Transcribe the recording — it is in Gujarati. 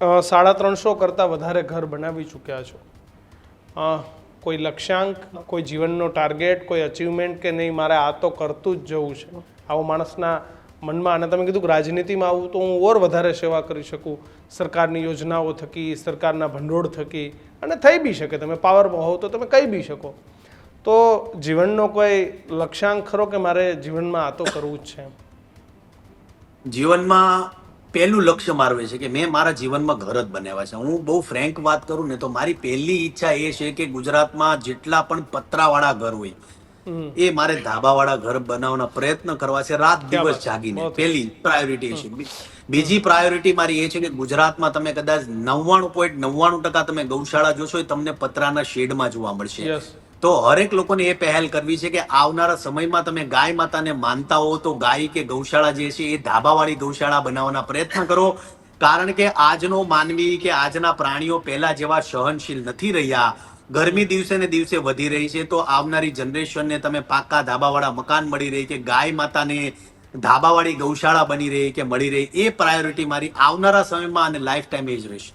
સાડા ત્રણસો કરતાં વધારે ઘર બનાવી ચૂક્યા છો. કોઈ લક્ષ્યાંક, કોઈ જીવનનો ટાર્ગેટ, કોઈ અચીવમેન્ટ કે નહીં, મારે આ તો કરતું જ જવું છે. આવો માણસના મનમાં, અને તમે કીધું કે રાજનીતિમાં આવું તો હું ઓર વધારે સેવા કરી શકું. સરકારની યોજનાઓ થકી, સરકારના ભંડોળ થકી, અને થઈ બી શકે. તમે પાવરમાં હોવ તો તમે કહી બી શકો. તો જીવનનો કોઈ લક્ષ્યાંક ખરો કે મારે જીવનમાં આ તો કરવું જ છે? જીવનમાં પહેલું લક્ષ્ય મારું એ છે કે મેં મારા જીવનમાં ઘર જ બનાવ્યા છે. હું બહુ ફ્રેન્ક વાત કરું ને તો મારી પહેલી ઈચ્છા એ છે કે ગુજરાતમાં જેટલા પણ પતરાવાળા ઘર હોય એ મારે ધાબાવાળા ઘર બનાવવાના પ્રયત્ન કરવા છે રાત દિવસ જાગીને. પહેલી પ્રાયોરિટી છે. બીજી પ્રાયોરિટી મારી એ છે કે ગુજરાતમાં તમે કદાચ નવ્વાણું પોઈન્ટ નવ્વાણું ટકા તમે ગૌશાળા જોશો એ તમને પતરાના શેડમાં જોવા મળશે. તો હરેક લોકોને એ પહેલ કરવી છે કે આવનારા સમયમાં તમે ગાય માતાને માનતા હો તો ગાય કે ગૌશાળા જે છે એ ધાબાવાળી ગૌશાળા બનાવવાના પ્રયત્ન કરો. કારણ કે આજનો માનવી કે આજના પ્રાણીઓ પહેલા જેવા સહનશીલ નથી રહ્યા. ગરમી દિવસે ને દિવસે વધી રહી છે તો આવનારી જનરેશનને તમે પાકા ધાબાવાળા મકાન મળી રહી કે ગાય માતાને ધાબાવાળી ગૌશાળા બની રહી કે મળી રહી એ પ્રાયોરિટી મારી આવનારા સમયમાં અને લાઈફ ટાઈમ એ જ રહેશે.